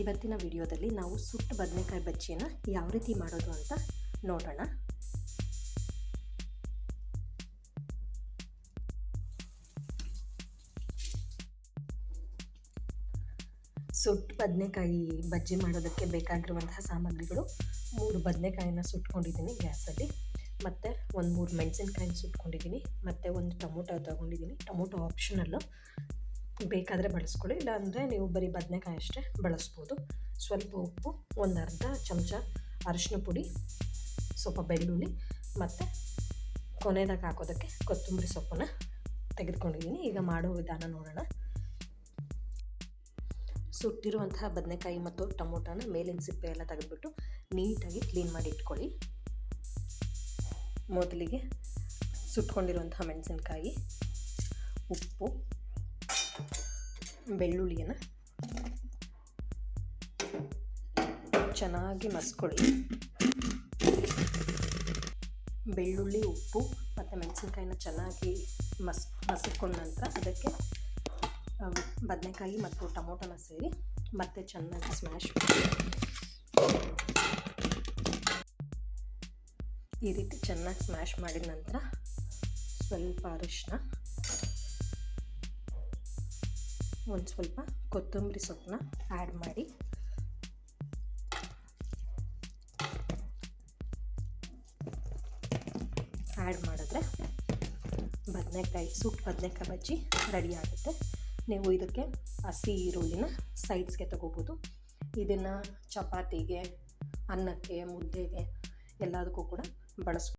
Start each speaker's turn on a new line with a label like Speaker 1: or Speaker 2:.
Speaker 1: ಇವತ್ತಿನ ವಿಡಿಯೋದಲ್ಲಿ ನಾವು ಸುಟ್ಟು ಬದನೆಕಾಯಿ ಬಜ್ಜಿಯನ್ನು ಯಾವ ರೀತಿ ಮಾಡೋದು ಅಂತ ನೋಡೋಣ. ಸುಟ್ಟು ಬದನೆಕಾಯಿ ಬಜ್ಜಿ ಮಾಡೋದಕ್ಕೆ ಬೇಕಾಗಿರುವಂತಹ ಸಾಮಗ್ರಿಗಳು ಮೂರು ಬದನೆಕಾಯಿನ ಸುಟ್ಕೊಂಡಿದ್ದೀನಿ ಗ್ಯಾಸಲ್ಲಿ. ಮತ್ತು ಒಂದು ಮೂರು ಮೆಣಸಿನ್ಕಾಯಿನ ಸುಟ್ಕೊಂಡಿದ್ದೀನಿ. ಮತ್ತು ಒಂದು ಟೊಮೊಟೊ ತೊಗೊಂಡಿದ್ದೀನಿ. ಟೊಮೊಟೊ ಆಪ್ಷನಲ್ಲು ಬೇಕಾದರೆ ಬಳಸ್ಕೊಳ್ಳಿ, ಇಲ್ಲಾಂದರೆ ನೀವು ಬರೀ ಬದನೆಕಾಯಿ ಅಷ್ಟೇ ಬಳಸ್ಬೋದು. ಸ್ವಲ್ಪ ಉಪ್ಪು, ಒಂದು ಅರ್ಧ ಚಮಚ ಅರಿಶಿನ ಪುಡಿ, ಸ್ವಲ್ಪ ಬೆಳ್ಳುಳ್ಳಿ, ಮತ್ತು ಕೊನೆದಾಗ ಹಾಕೋದಕ್ಕೆ ಕೊತ್ತಂಬರಿ ಸೊಪ್ಪನ್ನು ತೆಗೆದುಕೊಂಡಿದ್ದೀನಿ. ಈಗ ಮಾಡೋ ವಿಧಾನ ನೋಡೋಣ. ಸುಟ್ಟಿರುವಂತಹ ಬದನೆಕಾಯಿ ಮತ್ತು ಟೊಮೊಟೊನ ಮೇಲಿನ ಸಿಪ್ಪೆ ಎಲ್ಲ ತೆಗೆದುಬಿಟ್ಟು ನೀಟಾಗಿ ಕ್ಲೀನ್ ಮಾಡಿ ಇಟ್ಕೊಳ್ಳಿ. ಮೊದಲಿಗೆ ಸುಟ್ಕೊಂಡಿರುವಂತಹ ಮೆಣಸಿನ್ಕಾಯಿ, ಉಪ್ಪು ಬೆಳ್ಳುಳ್ಳಿಯನ್ನು ಚೆನ್ನಾಗಿ ಮಸ್ಕೊಳ್ಳಿ. ಬೆಳ್ಳುಳ್ಳಿ, ಉಪ್ಪು ಮತ್ತು ಮೆಣಸಿನ್ಕಾಯಿನ ಚೆನ್ನಾಗಿ ಮಸ್ ಮಸಕೊಂಡ ನಂತರ ಅದಕ್ಕೆ ಬದನೆಕಾಯಿ ಮತ್ತು ಟೊಮೊಟೊನ ಸೇರಿ ಮತ್ತೆ ಚೆನ್ನಾಗಿ ಸ್ಮ್ಯಾಶ್ ಮಾಡಿ. ಈ ರೀತಿ ಚೆನ್ನಾಗಿ ಸ್ಮ್ಯಾಶ್ ಮಾಡಿದ ನಂತರ ಸ್ವಲ್ಪ ಅರಿಶಿನ ಒಂದು ಸ್ವಲ್ಪ ಕೊತ್ತಂಬರಿ ಸೊಪ್ಪನ್ನ ಆ್ಯಡ್ ಮಾಡಿ. ಆ್ಯಡ್ ಮಾಡಿದ್ರೆ ಬದನೆಕಾಯಿ, ಸೂಪ್ ಬದನೆಕಾಯಿ ಬಜ್ಜಿ ರೆಡಿ ಆಗುತ್ತೆ. ನೀವು ಇದಕ್ಕೆ ಹಸಿ ಈರುಳ್ಳಿನ ಸೈಡ್ಸ್ಗೆ ತಗೋಬೋದು. ಇದನ್ನು ಚಪಾತಿಗೆ, ಅನ್ನಕ್ಕೆ, ಮುದ್ದೆಗೆ ಎಲ್ಲದಕ್ಕೂ ಕೂಡ ಬಳಸ್